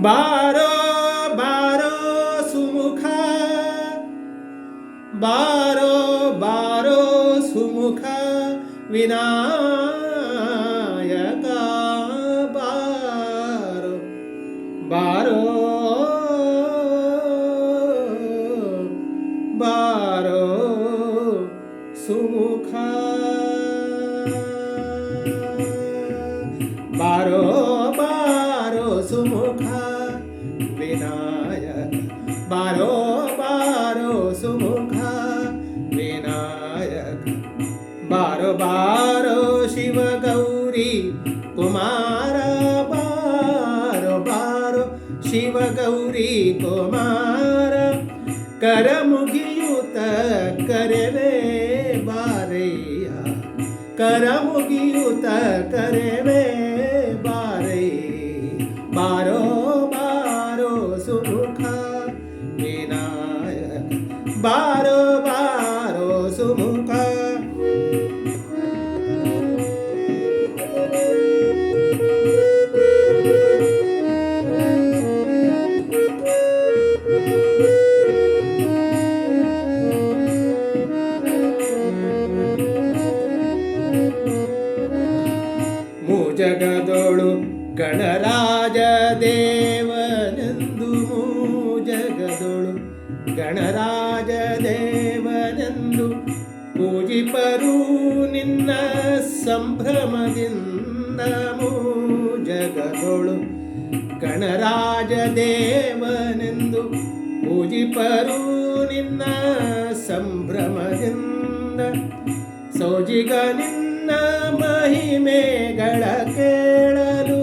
बो बार सुमुखा। बो बारो सुमुखा विनायका बारो। बारो बारो सुमुखा। బారో శివ గౌరీ కుమార బారో బారో శివ గౌరీ కుమార. కరముగియుత కరవే బారయ్యా. కరముగియుత కరవే బారై బారో బారో సుముఖ వినాయక. బారో బారో సుముఖ ಗಣರಾಜ ದೇವನೆಂದು ಪೂಜಿಪರು ನಿನ್ನ ಸಂಭ್ರಮದಿಂದ ಜಗಗಳು ಗಣರಾಜ ದೇವನೆಂದು ಪೂಜಿಪರು ನಿನ್ನ ಸಂಭ್ರಮದಿಂದ ಸೋಜಿಗ ನಿನ್ನ ಮಹಿಮೆಗಳ ಕೇಳಲು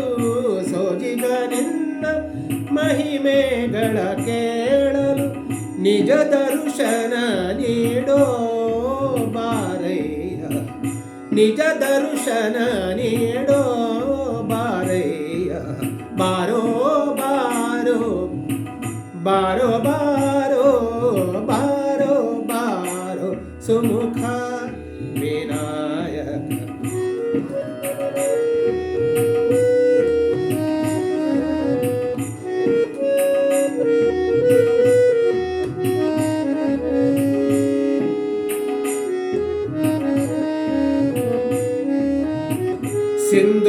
ಸೋಜಿಗ ನಿನ್ನ ಮಹಿಮೆಗಳ ಕೇಳಲು ನಿಜ ದರ್ಶನ ನೀಡೋ ಬಾರಯ್ಯ ನಿಜ ದರ್ಶನ ನೀಡೋ ಬಾರಯ್ಯ ಬಾರೋ ಬಾರೋ ಬಾರೋ ಬಾರೋ ಬಾರೋ ಬಾರೋ ಸುಮುಖ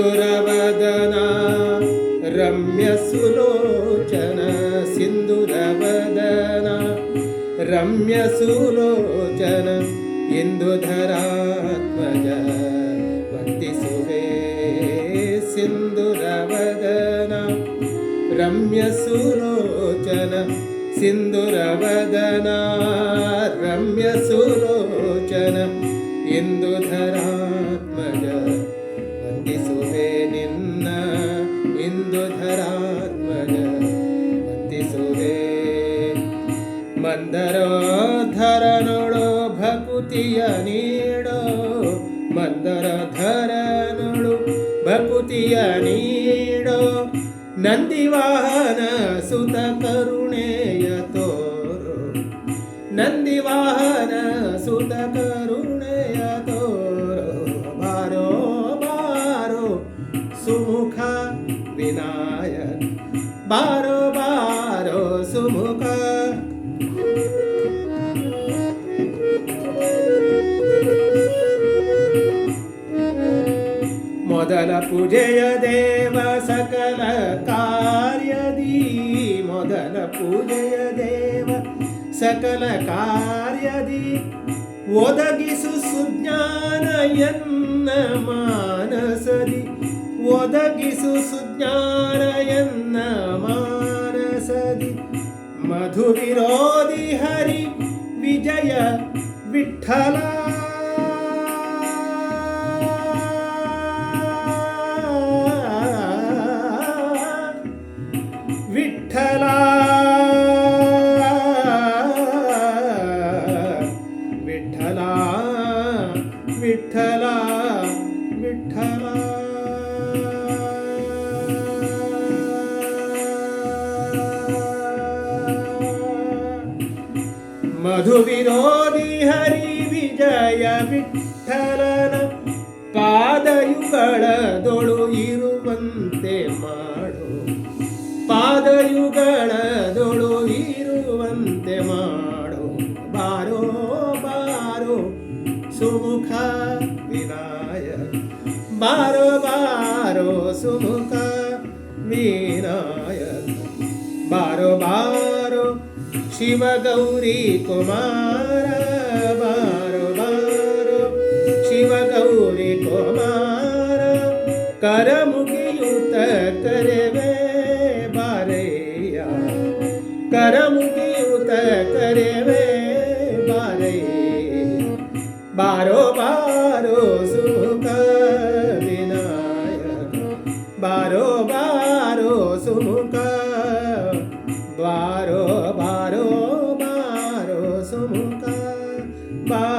സിന്ദുരവദന രമ്യസുലോചന സിന്ദുരവദന രമ്യസുലോചന ഇന്ദുധരാത്മജ വന്ദിസുവേ സിന്ദുരവദന രമ്യസുലോചന സിന്ദുരവദന രമ്യസുലോചന ഇന്ദുധരാ ಇಂದುಧರಾತ್ಮಜ ವಂದಿಸುವೆ. ಮಂದರೋಧರನೊಳು ಭಕುತಿಯ ನೀಡೋ ಮಂದರಧರನೊಳು ಭಕುತಿಯ ನೀಡೋ, ನಂದಿವಾಹನ ಸುತ ಕರುಣೆಯ ತೋರು. ನಂದಿವಾಹನ ಸುತ ಕರುಣೆಯ ತೋರು. ಬಾರೋ ಬಾರೋ, ಸುಮುಖ ವಿನಾಯಕ ಬಾರೋ ಬಾರೋ ಸುಮುಖ. ಮೊದಲ ಪೂಜೆಯ ದೇವ ಸಕಲ ಕಾರ್ಯದಿ. ಮೊದಲ ಪೂಜೆಯ ದೇವ ಸಕಲ ಕಾರ್ಯದಿ. ಒದಗಿಸು ಸುಜ್ಞಾನ ಎನ್ನ ಮಾನಸದಿ. ಒದಗಿಸು ಸುಜ್ಞಾನ ಎನ್ನ ಮಾನಸದಿ ಮಧು ವಿರೋಧಿ ಹರಿ ವಿಜಯ ವಿಠಲ ವಿಠಲ ವಿಠಲ ವಿಠಲ ವಿಠಲ ಮಧು ವಿರೋಧಿ ಹರಿ ವಿಜಯ ವಿಠಲನ. ಪಾದಯುಗಳದೊಳು ಇರುವಂತೆ ಮಾಡು. ಪಾದಯುಗಳದೊಳು ಇರುವಂತೆ ಮಾಡು. ಬಾರೋ ಬಾರೋ, ಸುಮುಖ ವಿನಾಯ. ಬಾರೋ ಬಾರೋ, ಸುಮುಖ ವಿನಾಯ. ಬಾರೋ ಬಾರೋ ಶಿವ ಗೌರಿ ಕುಮಾರ ಬಾರೋ ಬಾರೋ ಶಿವ ಗೌರಿ ಕುಮಾರ ಕರ ಮುಗಿಯುತ್ತ ಕರೆವೆ ಬಾರಯ್ಯ ಕರ ಮುಗಿಯುತ್ತ ಕರೆವೆ ಬಾರಯ್ಯ ಬಾರೋ ಬಾರೋ Bye.